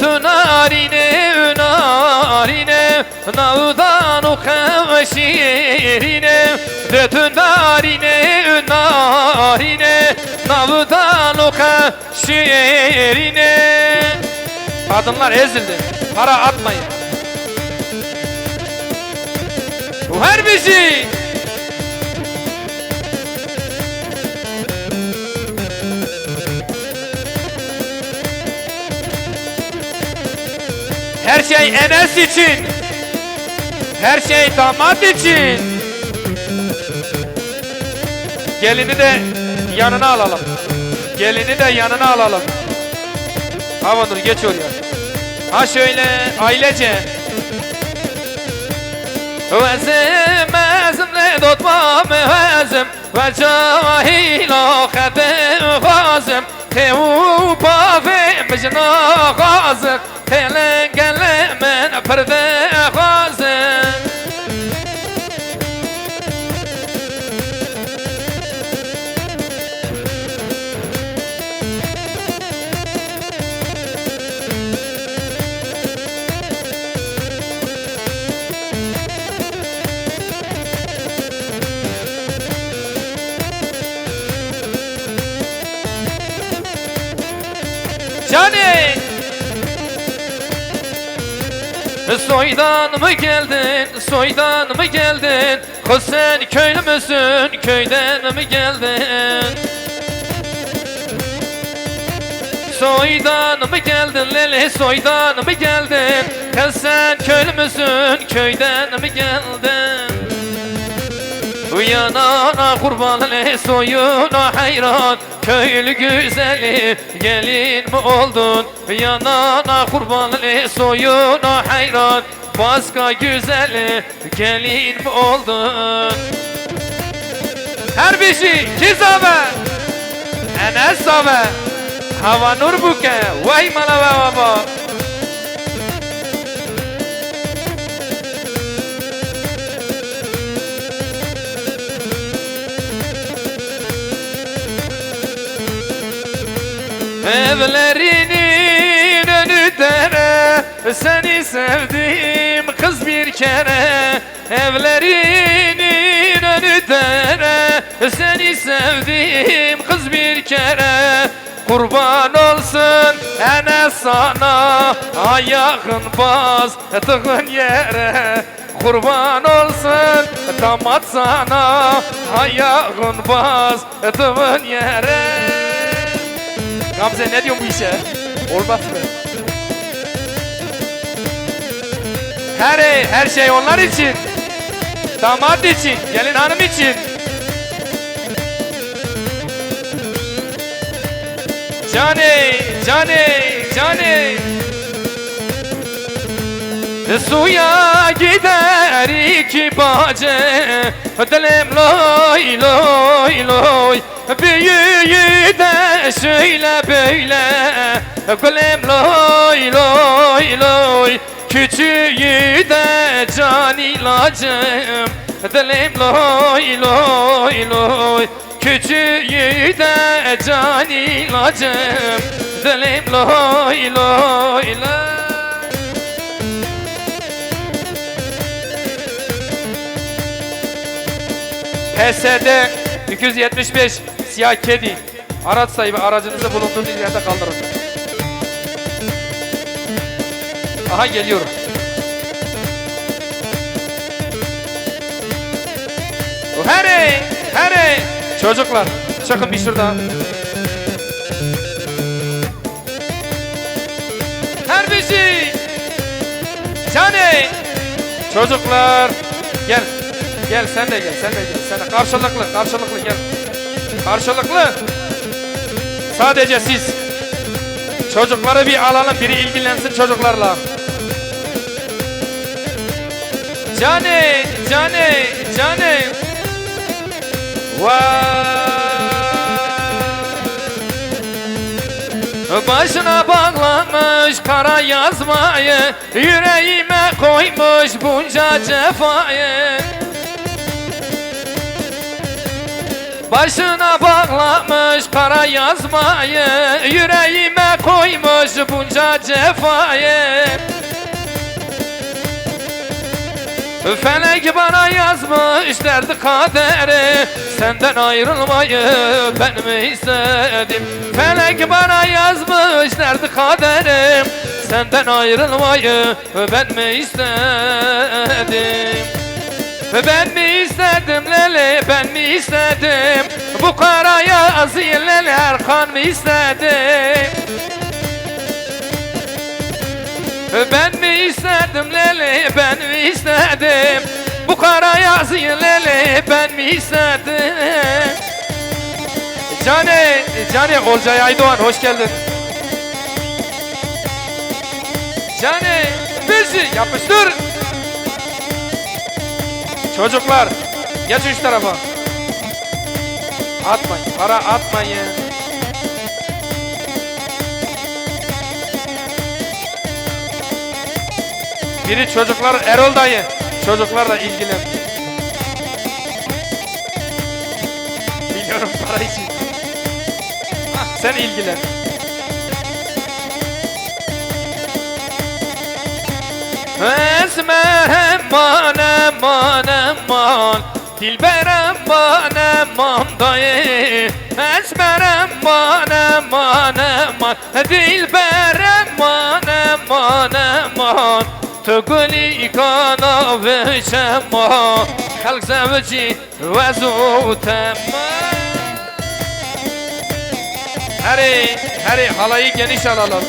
Narine narine Navdan o şiirine Dödü narine narine Navdan o şiirine Kadınlar ezildi Para atmayın. Bu her bizi Her şey Enes için. Her şey damat için. Gelini de yanına alalım. Gelini de yanına alalım. Havanur geç oraya. Ha şöyle ailece. Vezim ezim ne dotmam vezim Ve cahil ahedim gazim Tevu pavim bicna gazim Telen gelemen perde gazim Soydan mı geldin, soydan mı geldin? Kız sen köylü müsün, köyden mi geldin? Soydan mı geldin Leli, soydan mı geldin? Kız sen köylü müsün, köyden mi geldin Uyanana kurban le soyuna hayran Köylü güzeli gelin mi oldun? Yanana kurban le soyuna hayran Başka güzeli gelin mi oldun? Her bir şey kizabe Enes sabe Hava nur buke Vay mala baba Evlerinin önü dere Seni sevdim kız bir kere. Evlerinin önü dere Seni sevdim kız bir kere. Kurban olsun ene sana Ayağın bastığın yere. Kurban olsun damat sana Ayağın bastığın yere Gamze ne diyorsun bu işe? Olmaz mı? Her her şey onlar için. Damat için, gelin hanım için. Cani, cani, cani. Suya gider iki bacı Dilim loy loy loy Büyüğü de şöyle böyle Gülüm loy loy loy. Küçüğü de can ilacım. Dilim loy loy loy. Küçüğü de can ilacım. Dilim loy loy loy. PSD 275 siyah kedi araç sahibi aracınızı bulunduğunuz yerde kaldırın. Aha geliyorum. Hare, hare. Çocuklar çıkın bir şuradan. Şey. Cane. Çocuklar gel. Gel sen de gel, sen de gel. Sen de karşılıklı, karşılıklı gel. Karşılıklı. Sadece siz. Çocukları bir alalım, biri ilgilensin çocuklarla. Cane, cane, cane. Vay. Başına bağlamış kara yazmayı Yüreğime koymuş bunca cefayı Başına bağlamış kara yazmayı Yüreğime koymuş bunca cefayı. Felek bana yazmış derdi kaderi Senden ayrılmayı ben mi istedim? Felek bana yazmış derdi kaderim Senden ayrılmayı ben mi istedim ben mi istedim lele ben mi istedim Bu kara yazı lele Erkan mı istedim ben mi istedim lele ben mi istedim Bu kara yazı lele ben mi istedim Cane, Cane Olcay Aydoğan hoş geldin. Cane, bizi yapıştır Çocuklar geç şu tarafa. Atmayın, para atmayın. Biri çocuklar Erol dayı. Çocuklarla ilgilen. Biliyorum para için. Hah, sen ilgilen. Esmer eman eman eman Dilber eman eman dayı. Esmer eman eman eman Dilber eman eman eman Tugli kana ve şema Halk zevci ve zutema Heri, heri halayı geniş alalım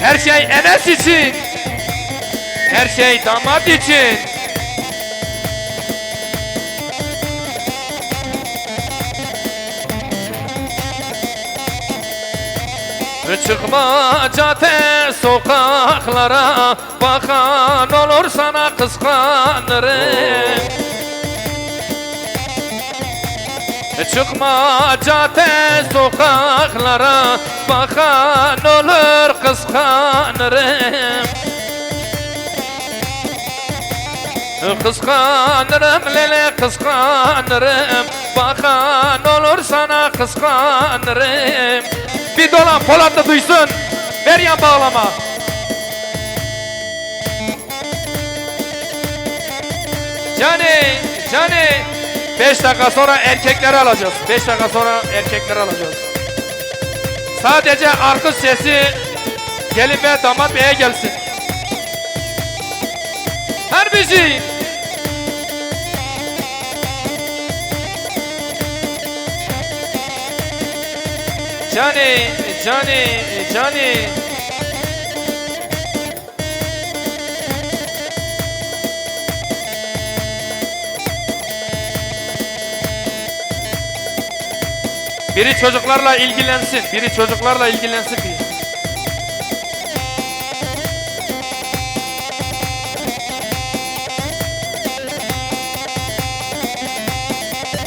her şey Enes için. Her şey damat için. Çıkma cadde sokaklara Bakan olur sana kıskanırım Çıkma cadde sokaklara Bakan olur kıskanırım. Kıskanırım lele kıskanırım. Bakan olur sana kıskanırım. Bir dolan Polat'ı duysun. Meryem bağlama. Cani, Cani. Beş dakika sonra erkekleri alacağız. Beş dakika sonra erkekleri alacağız. Sadece arka sesi gelin ve damat beye gelsin. Her bir şey. Cani, Cani, Biri çocuklarla ilgilensin. Biri çocuklarla ilgilensin.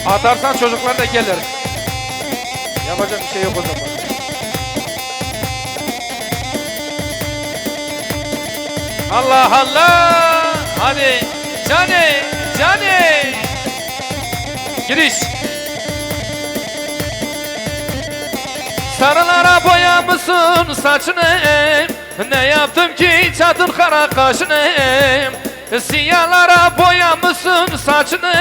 Atarsan çocuklar da gelir. Yapacak bir şey yok o zaman. Allah Allah. Hadi. Cani. Cani. Giriş. Sarılara boyamışsın saçını? Ne yaptım ki çatın kara kaşını? Siyahlara boyamışsın saçını?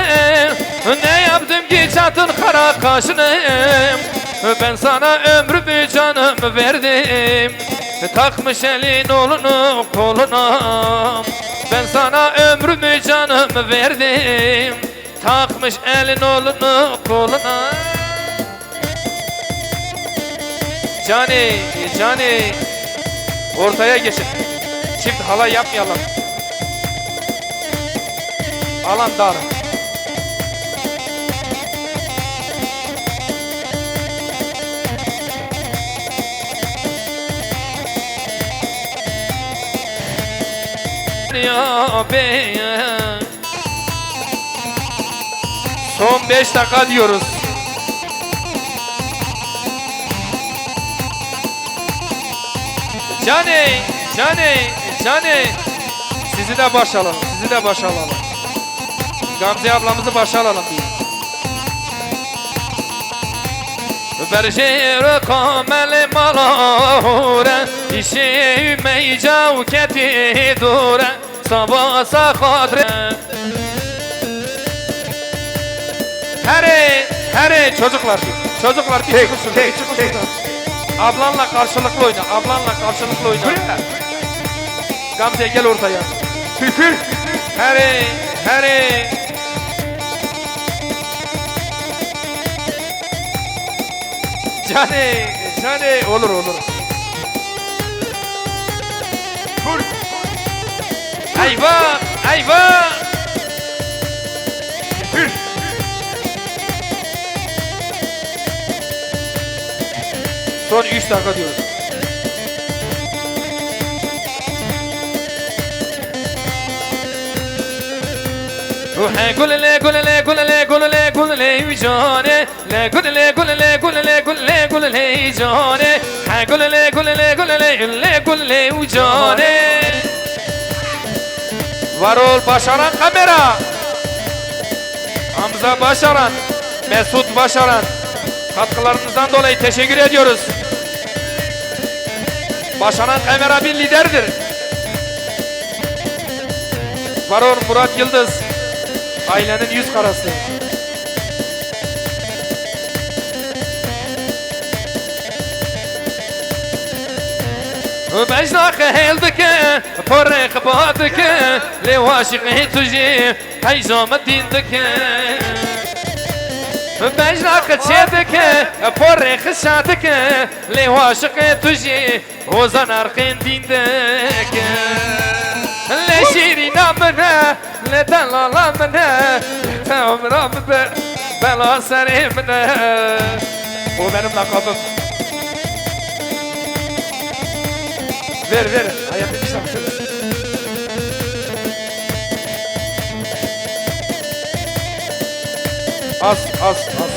Ne yaptım ki çatın kara kaşını? Ben sana ömrümü canımı verdim. Takmış elin oğlunu koluna. Ben sana ömrümü canımı verdim. Takmış elin oğlunu koluna Cani, Cani. Ortaya geçin. Çift halay yapmayalım. Alan dar. Ya be Son 5 dakika diyoruz Cani, Cani, Cani. Sizi de baş alalım, sizi de baş alalım. Gamze ablamızı başa alalım diye. Berjero kamel malore İşi meycav keti dure Sabah sakadre Heri, heri çocuklar Çocuklar bir çıkın şuradan, bir çıkın şuradan. Ablanla karşılıklı oyna, ablanla karşılıklı oyna. Gamze gel ortaya. Heri, heri. Cani, cani olur olur. Eyvah, eyvah. Son 3 dakika diyoruz. Le gul le gul le gul le gul le gul le jane ha gul le gul le gul le le gul le jane Varol Başaran kamera Hamza Başaran Mesut Başaran Katkılarınızdan dolayı teşekkür ediyoruz. Başaran kamera bir liderdir. Varol Murat Yıldız Ailenin yüz karası. بجناق هيلدك فرق بادك لواشق تجي حيزوم ديندك بجناق تشيدك فرق شاتك لواشق تجي وزن ارقين ديندك لشيري نامنا لدلال منا لتمرا بلا سريمنا Bu benim lakabım. Ver ver. Hayatım bir şarkı. Us us us